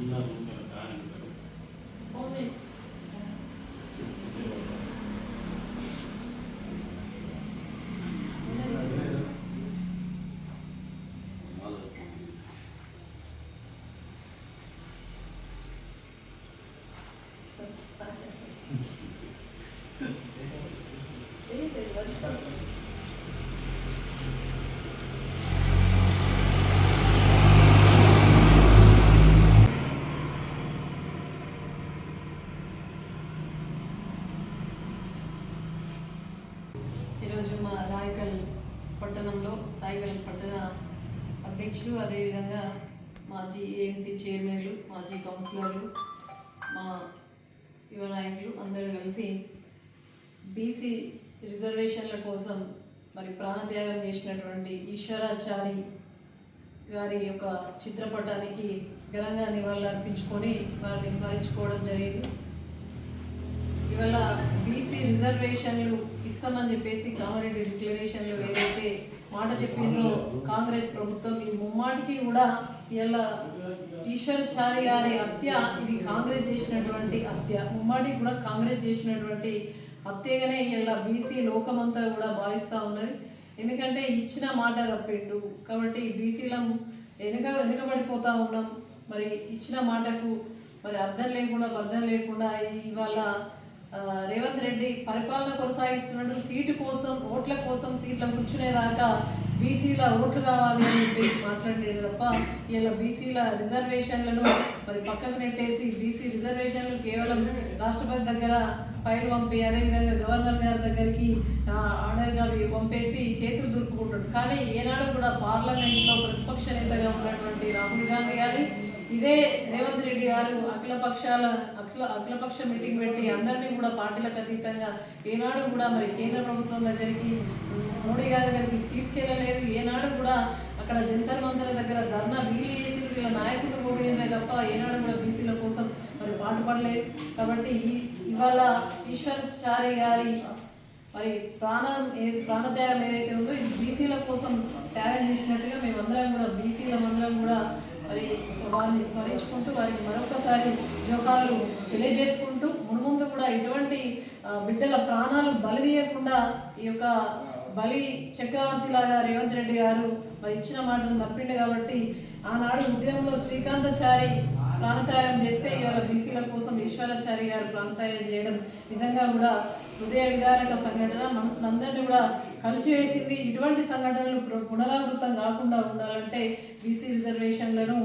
చిన్న రూపాయల ఈరోజు మా రాయకల్ పట్టణంలో రాయకల్ పట్టణ అధ్యక్షులు అదేవిధంగా మాజీ ఏఎంసీ చైర్మన్లు మాజీ కౌన్సిలర్లు మా యువ నాయకులు అందరూ కలిసి బీసీ రిజర్వేషన్ల కోసం మరి ప్రాణత్యాగం చేసినటువంటి ఈశ్వరాచారి గారి యొక్క చిత్రపటానికి ఘనంగా నివాళులు అర్పించుకొని వారిని స్మరించుకోవడం జరిగింది. రిజర్వేషన్లు ఇస్తామని చెప్పేసి కామారెడ్డి డిక్లరేషన్లు ఏదైతే మాట చెప్పిండ్రో కాంగ్రెస్ ప్రభుత్వం ఇది ముమ్మాటికి కూడా ఇలా ఈశ్వరచారి గారి హత్య ఇది కాంగ్రెస్ చేసినటువంటి హత్య. ముమ్మాటికి కూడా కాంగ్రెస్ చేసినటువంటి హత్యగానే ఇలా బీసీ లోకమంతా కూడా భావిస్తూ ఉన్నది. ఎందుకంటే ఇచ్చిన మాట తప్పిండు. కాబట్టి బీసీలం వెనుక వెనుకబడిపోతూ ఉన్నాం. మరి ఇచ్చిన మాటకు మరి అర్థం లేకుండా అర్థం లేకుండా ఇవాళ రేవంత్ రెడ్డి పరిపాలన కొనసాగిస్తున్నాడు సీటు కోసం ఓట్ల కోసం సీట్ల కూర్చునేదాకా బీసీల ఓట్లు కావాలి అని చెప్పేసి మాట్లాడలేదు తప్ప ఇలా బీసీల రిజర్వేషన్లను మరి పక్కకు నెట్టేసి బీసీ రిజర్వేషన్లు కేవలం రాష్ట్రపతి దగ్గర ఫైల్ పంపి అదేవిధంగా గవర్నర్ గారి దగ్గరికి ఆర్డర్గా పంపేసి చేతులు దులుపుకుంటాడు కానీ ఏనాడు కూడా పార్లమెంట్లో ప్రతిపక్ష నేతగా ఉన్నటువంటి రాహుల్ గాంధీ కానీ ఇదే రేవంత్ రెడ్డి గారు అఖిల పక్షాల అఖిల అఖిలపక్ష మీటింగ్ పెట్టి అందరినీ కూడా పార్టీలకు అతీతంగా ఏనాడు కూడా మరి కేంద్ర ప్రభుత్వం దగ్గరికి మోడీ గారి దగ్గరికి తీసుకెళ్ళలేదు ఏనాడు కూడా అక్కడ జంతర్ మంతర్ దగ్గర ధర్నా వీలు చేసి వీళ్ళ నాయకుడు ఓడినే తప్ప ఏనాడు కూడా బీసీల కోసం మరి పాటుపడలేదు కాబట్టి ఈ ఇవాళ ఈశ్వరాచారి గారి మరి ప్రాణం ఏ- ప్రాణత్యాగం ఏదైతే ఉందో ఇది బీసీల కోసం త్యాగం చేసినట్టుగా మేమందరం కూడా బీసీల అందరం కూడా మరి వారిని స్మరించుకుంటూ వారికి మరొకసారి జోకాలు తెలియజేసుకుంటూ మున్ముందు కూడా ఎటువంటి బిడ్డల ప్రాణాలు బలి తీయకుండా ఈ యొక్క బలి చక్రవర్తి లాగా రేవంత్ రెడ్డి గారు మరి ఇచ్చిన మాటను తప్పిండు కాబట్టి ఆనాడు ఉద్యమంలో శ్రీకాంతాచారి ప్రాణత్యాగం చేస్తే ఇవాళ బీసీల కోసం ఈశ్వరాచార్య గారు ప్రాణత్యాగం చేయడం నిజంగా కూడా హృదయ విధానక సంఘటన. మనసులందరినీ కూడా కలిచివేసింది. ఇటువంటి సంఘటనలు పునరావృతం కాకుండా ఉండాలంటే బీసీ రిజర్వేషన్లను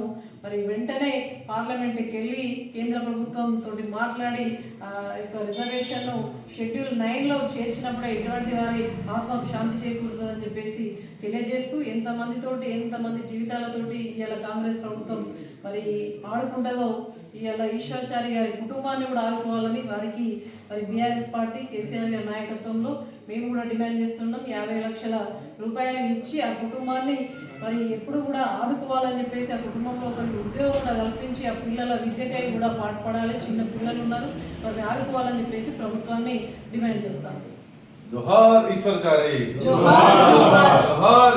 మరి వెంటనే పార్లమెంట్కి వెళ్ళి కేంద్ర ప్రభుత్వంతో మాట్లాడి ఆ యొక్క రిజర్వేషన్ను షెడ్యూల్ నైన్లో చేర్చినప్పుడే ఇటువంటి వారి ఆత్మకు శాంతి చేకూరుతుందని చెప్పేసి తెలియజేస్తూ ఎంతమందితోటి ఎంతమంది జీవితాలతోటి ఇవాళ కాంగ్రెస్ ప్రభుత్వం మరి ఆడుకుంటుందో ఇవాళ ఈశ్వరాచారి గారి కుటుంబాన్ని కూడా ఆదుకోవాలని వారికి మరి బీఆర్ఎస్ పార్టీ కేసీఆర్ గారి నాయకత్వంలో మేము కూడా డిమాండ్ చేస్తున్నాం. యాభై లక్షల రూపాయలు ఇచ్చి ఆ కుటుంబాన్ని మరి ఎప్పుడు కూడా ఆదుకోవాలని చెప్పేసి ఆ కుటుంబంలో ఒకరికి ఉద్యోగం కూడా కల్పించి ఆ పిల్లల విద్యకై కూడా పాటుపడాలి. చిన్న పిల్లలు ఉన్నారు. వారిని ఆదుకోవాలని చెప్పేసి ప్రభుత్వాన్ని డిమాండ్ చేస్తాం జోహార్ ఈశ్వరచారి జోహార్, జోహార్. జోహార్.